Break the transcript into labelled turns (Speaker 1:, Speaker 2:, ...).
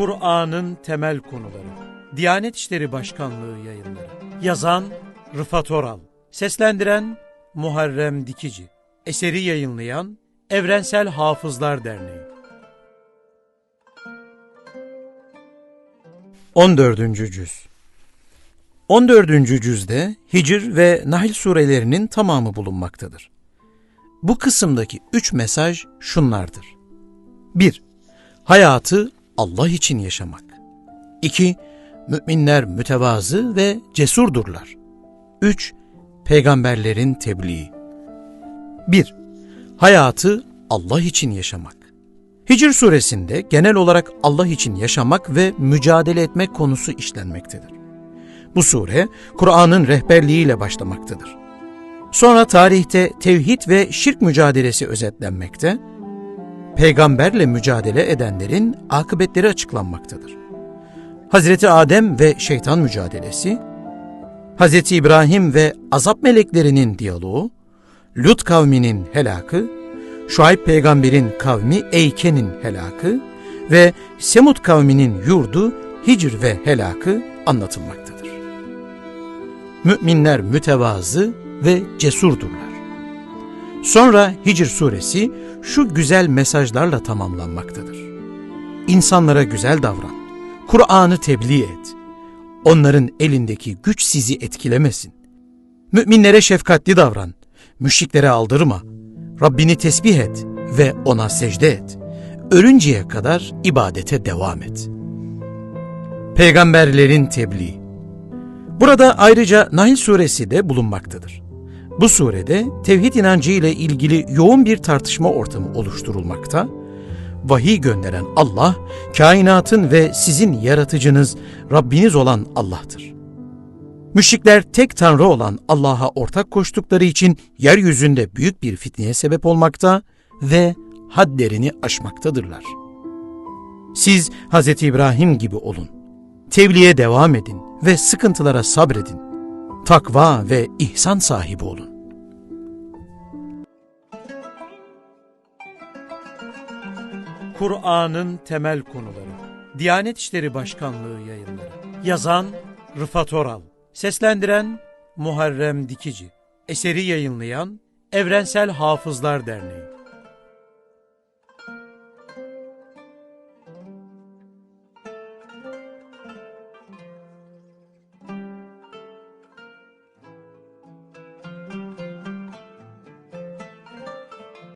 Speaker 1: Kur'an'ın temel konuları. Diyanet İşleri Başkanlığı yayınları. Yazan Rıfat Oral. Seslendiren Muharrem Dikici. Eseri yayınlayan Evrensel Hafızlar Derneği. 14. Cüz 14. cüzde Hicr ve Nahl surelerinin tamamı bulunmaktadır. Bu kısımdaki üç mesaj şunlardır. 1. Hayatı Allah için yaşamak. 2. Müminler mütevazı ve cesurdurlar. 3. Peygamberlerin tebliği. 1. Hayatı Allah için yaşamak. Hicr suresinde genel olarak Allah için yaşamak ve mücadele etmek konusu işlenmektedir. Bu sure Kur'an'ın rehberliğiyle başlamaktadır. Sonra tarihte tevhid ve şirk mücadelesi özetlenmekte, peygamberle mücadele edenlerin akıbetleri açıklanmaktadır. Hazreti Adem ve şeytan mücadelesi, Hazreti İbrahim ve azap meleklerinin diyaloğu, Lut kavminin helakı, Şuayb peygamberin kavmi Eyke'nin helakı ve Semud kavminin yurdu Hicr ve helakı anlatılmaktadır. Müminler mütevazı ve cesurdurlar. Sonra Hicr suresi şu güzel mesajlarla tamamlanmaktadır. İnsanlara güzel davran, Kur'an'ı tebliğ et. Onların elindeki güç sizi etkilemesin. Müminlere şefkatli davran, müşriklere aldırma. Rabbini tesbih et ve ona secde et. Ölünceye kadar ibadete devam et. Peygamberlerin tebliği Burada ayrıca Nahl suresi de bulunmaktadır. Bu surede tevhid inancı ile ilgili yoğun bir tartışma ortamı oluşturulmakta, vahiy gönderen Allah, kainatın ve sizin yaratıcınız, Rabbiniz olan Allah'tır. Müşrikler tek tanrı olan Allah'a ortak koştukları için yeryüzünde büyük bir fitneye sebep olmakta ve hadlerini aşmaktadırlar. Siz Hz. İbrahim gibi olun. Tebliğe devam edin ve sıkıntılara sabredin. Takva ve ihsan sahibi olun. Kur'an'ın temel konuları. Diyanet İşleri Başkanlığı yayınları. Yazan Rıfat Oral. Seslendiren Muharrem Dikici. Eseri yayınlayan Evrensel Hafızlar Derneği.